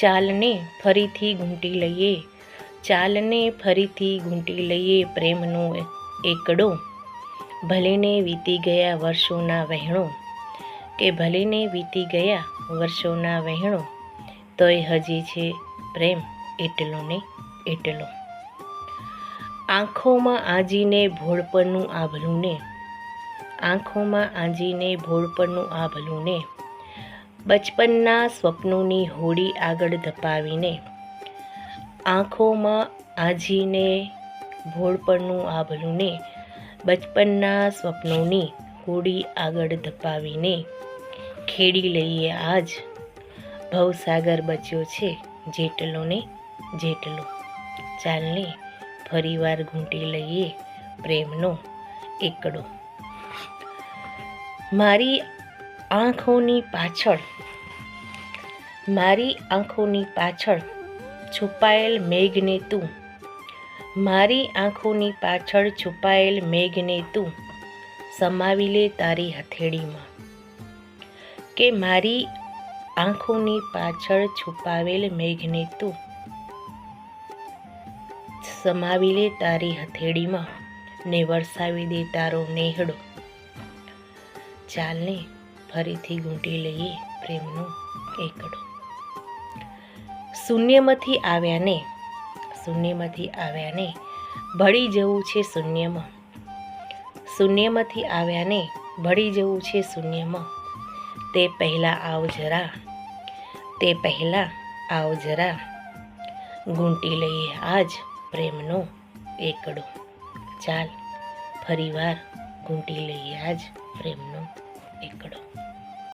ચાલને ફરીથી ઘૂંટી લઈએ, ચાલને ફરીથી ઘૂંટી લઈએ પ્રેમનો એકડો. ભલેને વીતી ગયા વર્ષોના વહેણો, કે ભલેને વીતી ગયા વર્ષોના વહેણો, તોય હજી છે પ્રેમ એટલો ને એટલો. આંખોમાં આજીને ભોળપણનું આભલું ને, આંખોમાં આંજીને ભોળપણનું આભલું ને બચપનના સ્વપ્નોની હોડી આગળ ધપાવીને આંખોમાં આજીને ભોળપણનું આભલુંને બચપનના સ્વપ્નોની હોડી આગળ ધપાવીને ખેડી લઈએ આજ. ભવસાગર બચ્યો છે જેટલો ને જેટલો. ચાલને ફરીવાર ઘૂંટી લઈએ પ્રેમનો એકડો. મારી આંખોની પાછળ મારી આંખોની પાછળ છુપાયેલ મેઘને તું. મારી આંખોની પાછળ છુપાયેલ મેઘને તું સમાવી લે તારી હથેળીમાં. કે મારી આંખોની પાછળ છુપાવેલ મેઘને તું સમાવી લે તારી હથેળીમાં ને વરસાવી દે તારો નેહડો. ચાલને ફરીથી ગૂંટી લઈએ પ્રેમનો એકડો. શૂન્યમાંથી આવ્યાને શૂન્યમાંથી આવ્યાને, ભળી જવું છે શૂન્યમાં. શૂન્યમાંથી આવ્યાને, ભળી જવું છે શૂન્યમાં. તે પહેલાં આવ જરા, તે પહેલાં આવ જરા. ઘૂંટી લઈએ આજ પ્રેમનો એકડો. ચાલ, ફરીવાર ઘૂંટી લઈએ આજ પ્રેમનો એકડો.